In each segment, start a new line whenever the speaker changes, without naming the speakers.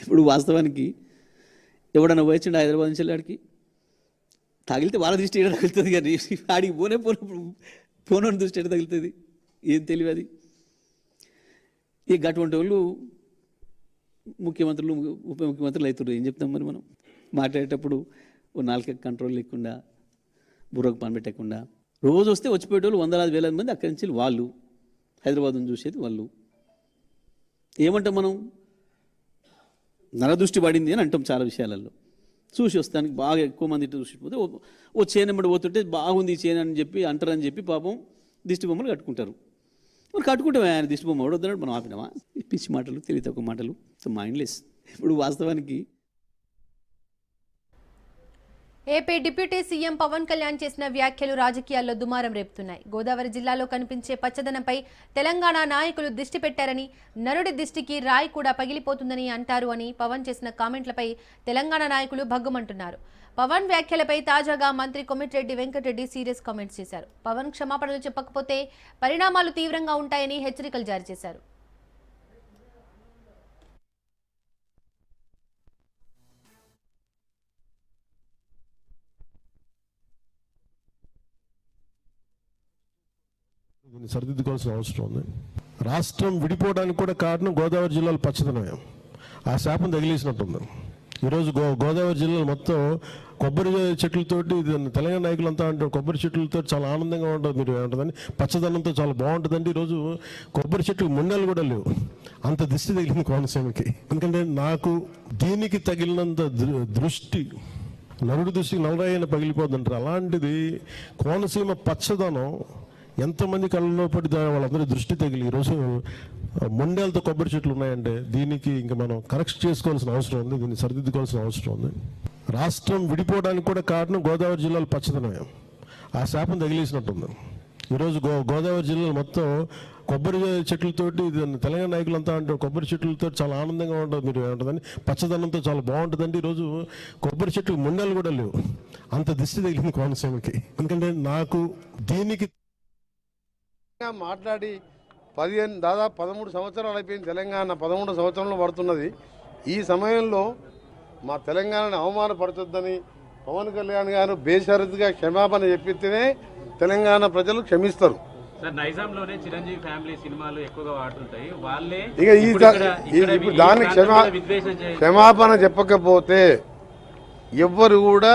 ఇప్పుడు వాస్తవానికి ఎవడన్నా పోయించండి హైదరాబాద్ నుంచి వెళ్ళాడికి తగిలితే వాళ్ళ దృష్టి ఏడా తగులుతుంది కానీ ఆడికి పోనే పోనప్పుడు పోనోని దృష్టి ఏడా తగులుతుంది? ఏం తెలియదు అది. ఇక అటువంటి వాళ్ళు ముఖ్యమంత్రులు ఉప ముఖ్యమంత్రులు అవుతారు ఏం చెప్తాం మరి మనం? మాట్లాడేటప్పుడు ఓ నాలుక కంట్రోల్ లేకుండా బుర్రకు పని పెట్టకుండా. రోజు వస్తే వచ్చిపోయేటోళ్ళు వందలాది వేల మంది అక్కడి నుంచి వాళ్ళు హైదరాబాద్ చూసేది వాళ్ళు. ఏమంటాం మనం? నరదృష్టి పడింది అని అంటాం చాలా విషయాలలో. చూసి వస్తానికి బాగా ఎక్కువ మంది ఇటు చూసిపోతే ఓ- ఓ చేను పోతుంటే బాగుంది ఈ చేను అని చెప్పి అంటారని చెప్పి పాపం దిష్టి బొమ్మలు కట్టుకుంటారు. మరి కట్టుకుంటామే ఆయన దిష్టి బొమ్మ ఎవడొద్దన్నాడు మనం ఆపినామా? పిచ్చి మాటలు తెలియ తక్కువ మాటలు. సో మైండ్లెస్ ఇప్పుడు వాస్తవానికి
AP deputy CM Pawan Kalyan చేసిన వ్యాఖ్యలు రాజకీయాల్లో దుమారం రేపుతున్నాయి. గోదావరి జిల్లాలో కనిపించే పచ్చదనంపై తెలంగాణ నాయకులు దిష్టి పెట్టారని నరుడి దిష్టికి రాయి కూడా పగిలిపోతుందని అంటారు అని పవన్ చేసిన కామెంట్లపై తెలంగాణ నాయకులు భగ్గుమంటున్నారు. పవన్ వ్యాఖ్యలపై తాజాగా మంత్రి కొమిటిరెడ్డి వెంకటరెడ్డి సీరియస్ కామెంట్స్ చేశారు. పవన్ క్షమాపణలు చెప్పకపోతే పరిణామాలు తీవ్రంగా ఉంటాయని హెచ్చరికలు జారీ చేశారు.
సరిదిద్దుకోవాల్సిన అవసరం ఉంది. రాష్ట్రం విడిపోవడానికి కూడా కారణం గోదావరి జిల్లాలో పచ్చదనమే ఆ శాపం తగిలేసినట్టుంది. ఈరోజు గో గోదావరి జిల్లాలో మొత్తం కొబ్బరి చెట్లతోటి ఇది తెలంగాణ నాయకులంతా అంటారు కొబ్బరి చెట్లతో చాలా ఆనందంగా ఉంటుంది మీరు ఏమంటుందని పచ్చదనంతో చాలా బాగుంటుందండి. ఈరోజు కొబ్బరి చెట్లు మొండలు కూడా లేవు. అంత దిష్టి తగిలింది కోనసీమకి. ఎందుకంటే నాకు దీనికి తగిలినంత దృ- దృష్టి నరుడు దృష్టికి నలరాయన పగిలిపోతుంటారు అలాంటిది కోనసీమ పచ్చదనం ఎంతమంది కళ్ళలో పడి వాళ్ళందరూ వాళ్ళందరి దృష్టి తగిలి ఈరోజు మొండేలతో కొబ్బరి చెట్లు ఉన్నాయంటే దీనికి ఇంకా మనం కరెక్ట్ చేసుకోవాల్సిన అవసరం ఉంది దీన్ని సరిదిద్దుకోవాల్సిన అవసరం ఉంది. రాష్ట్రం విడిపోవడానికి కూడా కారణం గోదావరి జిల్లాలో పచ్చదనమే. ఆ శాపం తగిలేసినట్టుంది. ఈరోజు గో గోదావరి జిల్లాలో మొత్తం కొబ్బరి చెట్లతోటి ఇది తెలంగాణ నాయకులంతా అంటారు కొబ్బరి చెట్లతో చాలా ఆనందంగా ఉంటుంది మీరు ఏమంటుందని పచ్చదనంతో చాలా బాగుంటుందండి. ఈరోజు కొబ్బరి చెట్లు ముండలు కూడా లేవు. అంత దిష్టి తగిలింది కోనసీమకి. ఎందుకంటే నాకు దీనికి
మాట్లాడి పదిహేను దాదాపు పదమూడు సంవత్సరాలు అయిపోయింది తెలంగాణ పదమూడు సంవత్సరంలో పడుతున్నది. ఈ సమయంలో మా తెలంగాణను అవమానపరచొద్దని పవన్ కళ్యాణ్ గారు బేషరతుగా క్షమాపణ చెప్పితేనే తెలంగాణ ప్రజలు క్షమిస్తారు.
సార్ నైజాంలోనే చిరంజీవి ఫ్యామిలీ సినిమాలు ఎక్కువగా వాడుతుంటాయి. వాళ్ళే
ఇక ఈ
ఇప్పుడు
దా-
ఇక్కడ-
ఈ-
ఇక్కడ
ఇప్పుడు
ఈ
దానికి
ప్రాంతం
క్షమా క్షమాపణ చెప్పకపోతే ఎవ్వరు కూడా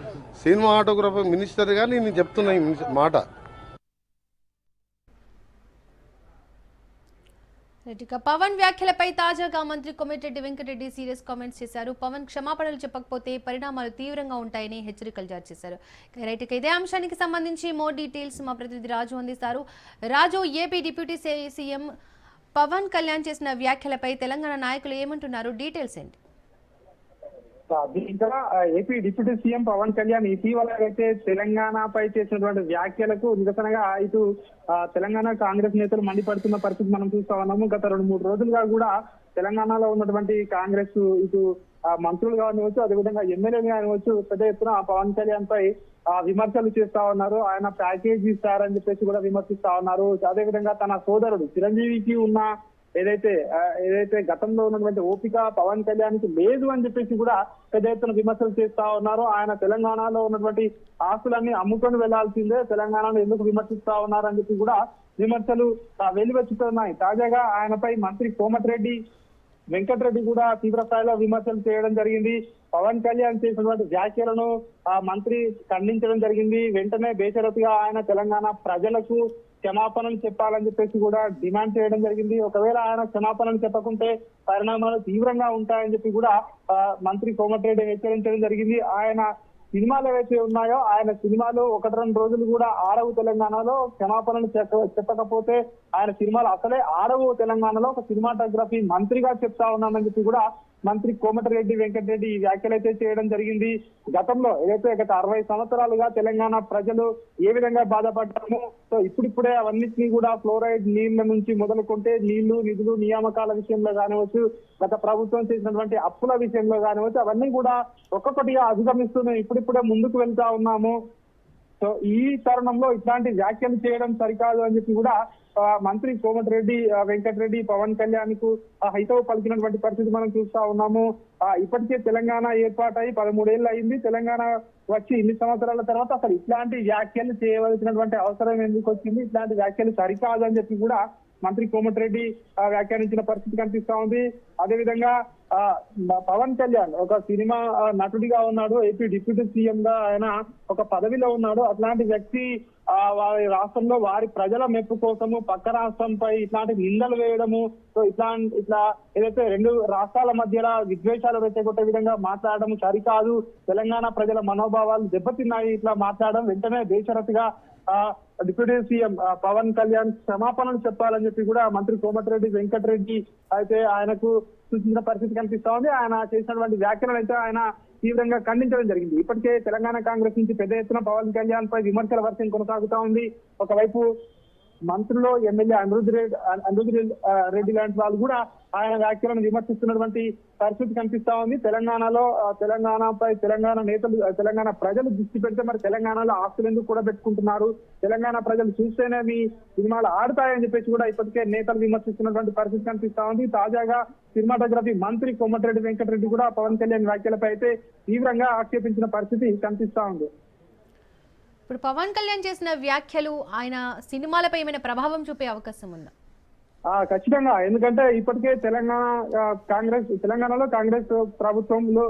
సినిమాటోగ్రఫీ మినిస్టర్గా నేను చెప్తున్నా ఈ మాట.
ఇక పవన్ వ్యాఖ్యలపై తాజాగా మంత్రి కొమిటిరెడ్డి వెంకటరెడ్డి సీరియస్ కామెంట్స్ చేశారు. పవన్ క్షమాపణలు చెప్పకపోతే పరిణామాలు తీవ్రంగా ఉంటాయని హెచ్చరికలు జారీ చేశారు. ఇక రైట్ ఇక ఇదే అంశానికి సంబంధించి మోర్ డీటెయిల్స్ మా ప్రతినిధి రాజు అందిస్తారు. Raju AP deputy CM Pawan Kalyan చేసిన వ్యాఖ్యలపై తెలంగాణ నాయకులు ఏమంటున్నారు? డీటెయిల్స్ ఏంటి?
ఇంకా AP deputy CM Pawan Kalyan ఇటీవల అయితే తెలంగాణపై చేసినటువంటి వ్యాఖ్యలకు నిరసనగా ఇటు తెలంగాణ కాంగ్రెస్ నేతలు మండిపడుతున్న పరిస్థితి మనం చూస్తా ఉన్నాము. గత రెండు మూడు రోజులుగా కూడా తెలంగాణలో ఉన్నటువంటి కాంగ్రెస్ ఇటు ఆ, మంత్రులు కానివచ్చు అదేవిధంగా ఎమ్మెల్యేలు కానివచ్చు పెద్ద ఎత్తున పవన్ కళ్యాణ్ పై ఆ, విమర్శలు చేస్తా ఉన్నారు. ఆయన ప్యాకేజ్ ఇస్తారని చెప్పేసి కూడా విమర్శిస్తా ఉన్నారు. అదేవిధంగా తన సోదరుడు చిరంజీవికి ఉన్న ఏదైతే ఏదైతే గతంలో ఉన్నటువంటి ఓపిక పవన్ కళ్యాణ్కి లేదు అని చెప్పేసి కూడా పెద్ద ఎత్తున విమర్శలు చేస్తా ఉన్నారు. ఆయన తెలంగాణలో ఉన్నటువంటి ఆస్తులన్నీ అమ్ముకొని వెళ్ళాల్సిందే. తెలంగాణలో ఎందుకు విమర్శిస్తా ఉన్నారు అని చెప్పి కూడా విమర్శలు వెలువెచ్చుతున్నాయి తాజాగా ఆయనపై మంత్రి కోమటిరెడ్డి వెంకటరెడ్డి కూడా తీవ్ర స్థాయిలో విమర్శలు చేయడం జరిగింది. పవన్ కళ్యాణ్ చేసినటువంటి వ్యాఖ్యలను ఆ మంత్రి ఖండించడం జరిగింది. వెంటనే బేషరతుగా ఆయన తెలంగాణ ప్రజలకు క్షమాపణలు చెప్పాలని చెప్పేసి కూడా డిమాండ్ చేయడం జరిగింది. ఒకవేళ ఆయన క్షమాపణలు చెప్పకుంటే పరిణామాలు తీవ్రంగా ఉంటాయని చెప్పి కూడా ఆ, మంత్రి కోమటిరెడ్డి హెచ్చరించడం జరిగింది. ఆయన సినిమాలు ఏవైతే ఉన్నాయో ఆయన సినిమాలు ఒకటి రెండు రోజులు కూడా ఆడవు తెలంగాణలో క్షమాపణలు చెప్పకపోతే ఆయన సినిమాలు అసలే ఆడవు తెలంగాణలో ఒక సినిమాటోగ్రఫీ మంత్రిగా చెప్తా ఉన్నానని చెప్పి కూడా మంత్రి కోమటిరెడ్డి వెంకటరెడ్డి ఈ వ్యాఖ్యలు అయితే చేయడం జరిగింది. గతంలో ఏదైతే గత అరవై సంవత్సరాలుగా తెలంగాణ ప్రజలు ఏ విధంగా బాధపడ్డామో సో ఇప్పుడిప్పుడే అవన్నిటినీ కూడా ఫ్లోరైడ్ నీళ్ళ నుంచి మొదలుకుంటే నీళ్ళు నిధులు నియామకాల విషయంలో కానివచ్చు గత ప్రభుత్వం చేసినటువంటి అప్పుల విషయంలో కానివచ్చు అవన్నీ కూడా ఒక్కొక్కటిగా అధిగమిస్తూనే ఇప్పుడిప్పుడే ముందుకు వెళ్తా ఉన్నాము. సో ఈ తరుణంలో ఇట్లాంటి వ్యాఖ్యలు చేయడం సరికాదు అని చెప్పి కూడా మంత్రి కోమటిరెడ్డి ఆ, వెంకటరెడ్డి పవన్ కళ్యాణ్కు హైతవు పలికినటువంటి పరిస్థితి మనం చూస్తా ఉన్నాము. ఇప్పటికే తెలంగాణ ఏర్పాటై పదమూడేళ్ళు అయింది. తెలంగాణ వచ్చి ఇన్ని సంవత్సరాల తర్వాత అసలు ఇట్లాంటి వ్యాఖ్యలు చేయవలసినటువంటి అవసరం ఎందుకు వచ్చింది? ఇట్లాంటి వ్యాఖ్యలు సరికాదు అని చెప్పి కూడా మంత్రి కోమటిరెడ్డి ఆ, వ్యాఖ్యానించిన పరిస్థితి కనిపిస్తా ఉంది. అదేవిధంగా ఆ, పవన్ కళ్యాణ్ ఒక సినిమా నటుడిగా ఉన్నాడు. ఏపీ డిప్యూటీ సీఎం గా ఆయన ఒక పదవిలో ఉన్నాడు. అట్లాంటి వ్యక్తి వారి రాష్ట్రంలో వారి ప్రజల మెప్పు కోసము పక్క రాష్ట్రంపై ఇట్లాంటి నిందలు వేయడము సో ఇట్లా ఇట్లా ఏదైతే రెండు రాష్ట్రాల మధ్యలో విద్వేషాలు రెచ్చగొట్టే విధంగా మాట్లాడడం సరికాదు తెలంగాణ ప్రజల మనోభావాలు దెబ్బతిన్నాయి ఇట్లా మాట్లాడడం వెంటనే దేశరతిగా ఆ డిప్యూటీ సీఎం పవన్ కళ్యాణ్ క్షమాపణలు చెప్పాలని చెప్పి కూడా మంత్రి కోమటిరెడ్డి వెంకటరెడ్డి అయితే ఆయనకు సూచించిన పరిస్థితి కనిపిస్తా ఉంది ఆయన చేసినటువంటి వ్యాఖ్యలు అయితే ఆయన తీవ్రంగా ఖండించడం జరిగింది. ఇప్పటికే తెలంగాణ కాంగ్రెస్ నుంచి పెద్ద ఎత్తున పవన్ కళ్యాణ్ పై విమర్శల వర్షం కొనసాగుతా ఉంది. ఒకవైపు మంత్రులు ఎమ్మెల్యే అనిరుద్ రెడ్డి అనిరుద్ రెడ్డి లాంటి వాళ్ళు కూడా ఆయన వ్యాఖ్యలను విమర్శిస్తున్నటువంటి పరిస్థితి కనిపిస్తా ఉంది. తెలంగాణలో తెలంగాణపై తెలంగాణ నేతలు తెలంగాణ ప్రజలు దృష్టి పెడితే మరి తెలంగాణలో ఆస్తులు ఎందుకు కూడా పెట్టుకుంటున్నారు? తెలంగాణ ప్రజలు చూస్తేనే మీ సినిమాలు ఆడతాయని చెప్పేసి కూడా ఇప్పటికే నేతలు విమర్శిస్తున్నటువంటి పరిస్థితి కనిపిస్తా ఉంది. తాజాగా సినిమాటోగ్రఫీ మంత్రి కోమటిరెడ్డి వెంకటరెడ్డి కూడా పవన్ కళ్యాణ్ వ్యాఖ్యలపై అయితే తీవ్రంగా ఆక్షేపించిన పరిస్థితి కనిపిస్తా ఉంది.
ఇప్పుడు పవన్ కళ్యాణ్ చేసిన వ్యాఖ్యలు ఆయన సినిమాలపై ఏమైనా ప్రభావం చూపే అవకాశం ఉందా?
ఖచ్చితంగా. ఎందుకంటే ఇప్పటికే తెలంగాణ కాంగ్రెస్ తెలంగాణలో కాంగ్రెస్ ప్రభుత్వంలో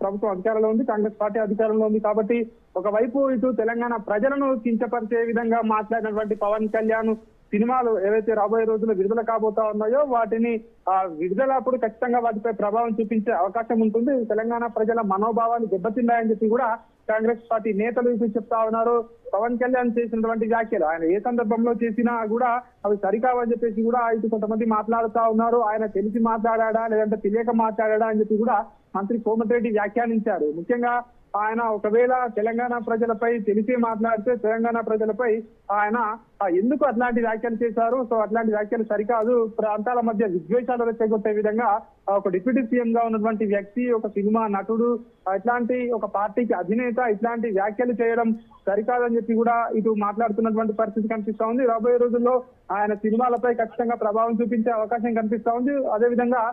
ప్రభుత్వం అధికారంలో ఉంది కాంగ్రెస్ పార్టీ అధికారంలో ఉంది కాబట్టి ఒకవైపు ఇటు తెలంగాణ ప్రజలను కించపరిచే విధంగా మాట్లాడినటువంటి పవన్ కళ్యాణ్ సినిమాలు ఏవైతే రాబోయే రోజుల్లో విడుదల కాబోతా ఉన్నాయో వాటిని ఆ విడుదల అప్పుడు ఖచ్చితంగా వాటిపై ప్రభావం చూపించే అవకాశం ఉంటుంది. తెలంగాణ ప్రజల మనోభావాలు దెబ్బతిన్నాయని చెప్పి కూడా కాంగ్రెస్ పార్టీ నేతలు చెప్తా ఉన్నారు. పవన్ కళ్యాణ్ చేసినటువంటి వ్యాఖ్యలు ఆయన ఏ సందర్భంలో చేసినా కూడా అవి సరికావని చెప్పేసి కూడా ఇటు కొంతమంది మాట్లాడుతా ఉన్నారు. ఆయన తెలిసి మాట్లాడా లేదంటే తెలియక మాట్లాడా అని చెప్పి కూడా మంత్రి కోమటిరెడ్డి వ్యాఖ్యానించారు. ముఖ్యంగా ఆయన ఒకవేళ తెలంగాణ ప్రజలపై తెలిసి మాట్లాడితే తెలంగాణ ప్రజలపై ఆయన ఎందుకు అట్లాంటి వ్యాఖ్యలు చేశారు? సో అట్లాంటి వ్యాఖ్యలు సరికాదు. ప్రాంతాల మధ్య విద్వేషాలు రెచ్చగొట్టే విధంగా ఒక డిప్యూటీ సీఎం గా ఉన్నటువంటి వ్యక్తి ఒక సినిమా నటుడు ఇట్లాంటి ఒక పార్టీకి అధినేత ఇట్లాంటి వ్యాఖ్యలు చేయడం సరికాదని చెప్పి కూడా ఇటు మాట్లాడుతున్నటువంటి పరిస్థితి కనిపిస్తా ఉంది. రాబోయే రోజుల్లో ఆయన సినిమాలపై ఖచ్చితంగా ప్రభావం చూపించే అవకాశం కనిపిస్తా ఉంది. అదేవిధంగా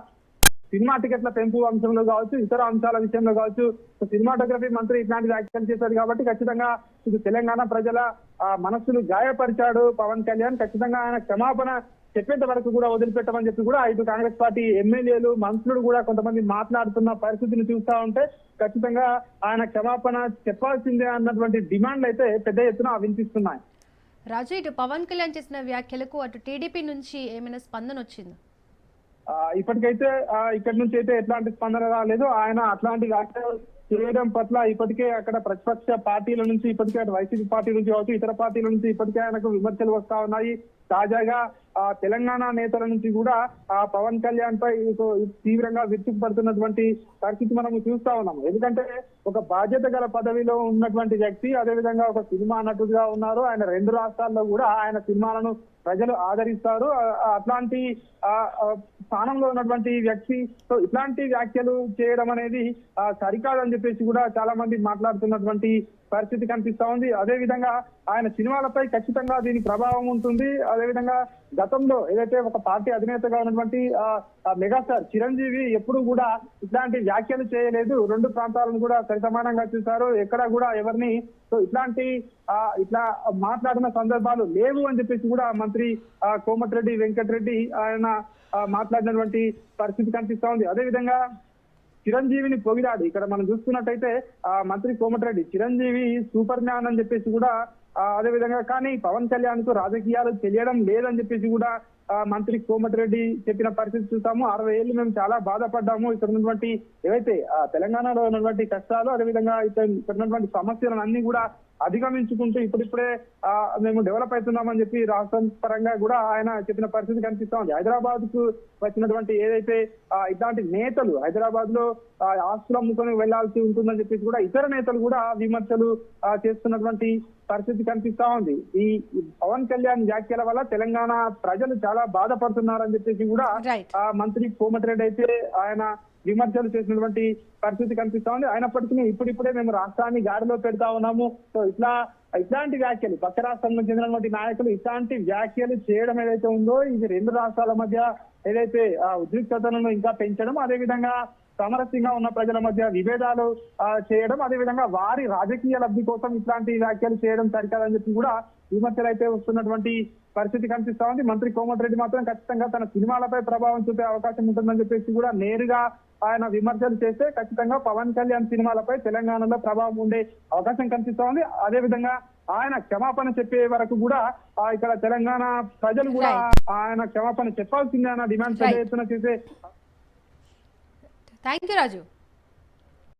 సినిమా టికెట్ల పెంపు అంశంలో కావచ్చు ఇతర అంశాల విషయంలో కావచ్చు సినిమాటోగ్రఫీ మంత్రి ఇట్లాంటి వ్యాఖ్యలు చేశారు కాబట్టి ఖచ్చితంగా ఇది తెలంగాణ ప్రజల ఆ, మనస్సును గాయపరిచాడు పవన్ కళ్యాణ్. ఖచ్చితంగా ఆయన క్షమాపణ చెప్పేంత వరకు కూడా వదిలిపెట్టమని చెప్పి కూడా ఇటు కాంగ్రెస్ పార్టీ ఎమ్మెల్యేలు మంత్రులు కూడా కొంతమంది మాట్లాడుతున్న పరిస్థితిని చూస్తా ఉంటే ఖచ్చితంగా ఆయన క్షమాపణ చెప్పాల్సిందే అన్నటువంటి డిమాండ్లు అయితే పెద్ద ఎత్తున వినిపిస్తున్నాయి.
రాజు ఇటు పవన్ కళ్యాణ్ చేసిన వ్యాఖ్యలకు అటు టీడీపీ నుంచి ఏమైనా స్పందన వచ్చింది?
ఇప్పటికైతే ఆ, ఇక్కడి నుంచి అయితే ఎట్లాంటి స్పందన రాలేదు. ఆయన అట్లాంటి వ్యాఖ్యలు చేయడం పట్ల ఇప్పటికే అక్కడ ప్రతిపక్ష పార్టీల నుంచి ఇప్పటికే అటు వైసీపీ పార్టీ నుంచి కావచ్చు ఇతర పార్టీల నుంచి ఇప్పటికే ఆయనకు విమర్శలు వస్తా ఉన్నాయి. తాజాగా ఆ తెలంగాణ నేతల నుంచి కూడా ఆ పవన్ కళ్యాణ్ పై తీవ్రంగా విరుచుకుపడుతున్నటువంటి పరిస్థితి మనం చూస్తా ఉన్నాము. ఎందుకంటే ఒక బాధ్యత గల పదవిలో ఉన్నటువంటి వ్యక్తి అదేవిధంగా ఒక సినిమా నటుడిగా ఉన్నారు. ఆయన రెండు రాష్ట్రాల్లో కూడా ఆయన సినిమాలను ప్రజలు ఆదరిస్తారు. అట్లాంటి ఆ స్థానంలో ఉన్నటువంటి వ్యక్తి సో ఇట్లాంటి వ్యాఖ్యలు చేయడం అనేది సరికాదని చెప్పేసి కూడా చాలా మంది మాట్లాడుతున్నటువంటి పరిస్థితి కనిపిస్తా ఉంది. అదే విధంగా ఆయన సినిమాలపై ఖచ్చితంగా దీని ప్రభావం ఉంటుంది. అదే విధంగా గతంలో ఏదైతే ఒక పార్టీ అధినేతగా ఉన్నటువంటి ఆ, మెగాస్టార్ చిరంజీవి ఎప్పుడు కూడా ఇట్లాంటి వ్యాఖ్యలు చేయలేదు. రెండు ప్రాంతాలను కూడా సరిసమానంగా చూశారు. ఎక్కడ కూడా ఎవరిని సో ఇట్లాంటి ఆ, ఇట్లా మాట్లాడిన సందర్భాలు లేవు అని చెప్పేసి కూడా మంత్రి ఆ, కోమటిరెడ్డి వెంకటరెడ్డి ఆయన మాట్లాడినటువంటి పరిస్థితి కనిపిస్తా ఉంది. అదే విధంగా చిరంజీవిని పొగిడాడు. ఇక్కడ మనం చూసుకున్నట్టయితే ఆ మంత్రి కోమటిరెడ్డి చిరంజీవి సూపర్ మ్యాన్ అని చెప్పేసి కూడా ఆ, అదే విధంగా కానీ పవన్ కళ్యాణ్కు రాజకీయాలు తెలియడం లేదని చెప్పేసి కూడా మంత్రి కోమటిరెడ్డి చెప్పిన పరిస్థితి చూసాము. అరవై ఏళ్ళు మేము చాలా బాధపడ్డాము. ఇక్కడ ఉన్నటువంటి ఏవైతే తెలంగాణలో ఉన్నటువంటి కష్టాలు అదేవిధంగా ఇక్కడ ఉన్నటువంటి సమస్యలను అన్ని కూడా అధిగమించుకుంటూ ఇప్పుడిప్పుడే మేము డెవలప్ అవుతున్నామని చెప్పి రాష్ట్రం పరంగా కూడా ఆయన చెప్పిన పరిస్థితి కనిపిస్తా ఉంది. హైదరాబాద్కు వచ్చినటువంటి ఏదైతే ఇట్లాంటి నేతలు హైదరాబాద్లో ఆస్తుల ఆస్తులు అమ్ముకొని వెళ్ళాల్సి ఉంటుందని చెప్పేసి కూడా ఇతర నేతలు కూడా విమర్శలు చేస్తున్నటువంటి పరిస్థితి కనిపిస్తా ఉంది. ఈ పవన్ కళ్యాణ్ వ్యాఖ్యల వల్ల తెలంగాణ ప్రజలు చాలా బాధపడుతున్నారని చెప్పేసి కూడా. ఆ మంత్రి కోమటిరెడ్డి అయితే ఆయన విమర్శలు చేసినటువంటి పరిస్థితి కనిపిస్తా ఉంది అయినప్పటికీ ఇప్పుడిప్పుడే మేము రాష్ట్రాన్ని గాడిలో పెడతా ఉన్నాము సో ఇట్లా ఇట్లాంటి వ్యాఖ్యలు పక్క రాష్ట్రంలో చెందినటువంటి నాయకులు ఇట్లాంటి వ్యాఖ్యలు చేయడం ఏదైతే ఉందో ఇది రెండు రాష్ట్రాల మధ్య ఏదైతే ఆ ఉద్రిక్తతలను ఇంకా పెంచడం అదే విధంగా సామరస్యంగా ఉన్న ప్రజల మధ్య విభేదాలు చేయడం అదే విధంగా వారి రాజకీయ లబ్ధి కోసం ఇట్లాంటి వ్యాఖ్యలు చేయడం సరికాదని చెప్పి కూడా విమర్శలు అయితే వస్తున్నటువంటి పరిస్థితి కనిపిస్తా ఉంది. మంత్రి కోమటిరెడ్డి మాత్రం ఖచ్చితంగా తన సినిమాలపై ప్రభావం చూపే అవకాశం ఉంటుందని చెప్పేసి కూడా నేరుగా ఆయన విమర్శలు చేస్తే ఖచ్చితంగా పవన్ కళ్యాణ్ సినిమాలపై తెలంగాణలో ప్రభావం ఉండే అవకాశం కనిపిస్తా ఉంది. అదే విధంగా ఆయన క్షమాపణ చెప్పే వరకు కూడా ఇక్కడ తెలంగాణ ప్రజలు కూడా ఆయన క్షమాపణ చెప్పాల్సిందే అన్న డిమాండ్. ఎత్తున చేసే
థ్యాంక్ యూ రాజు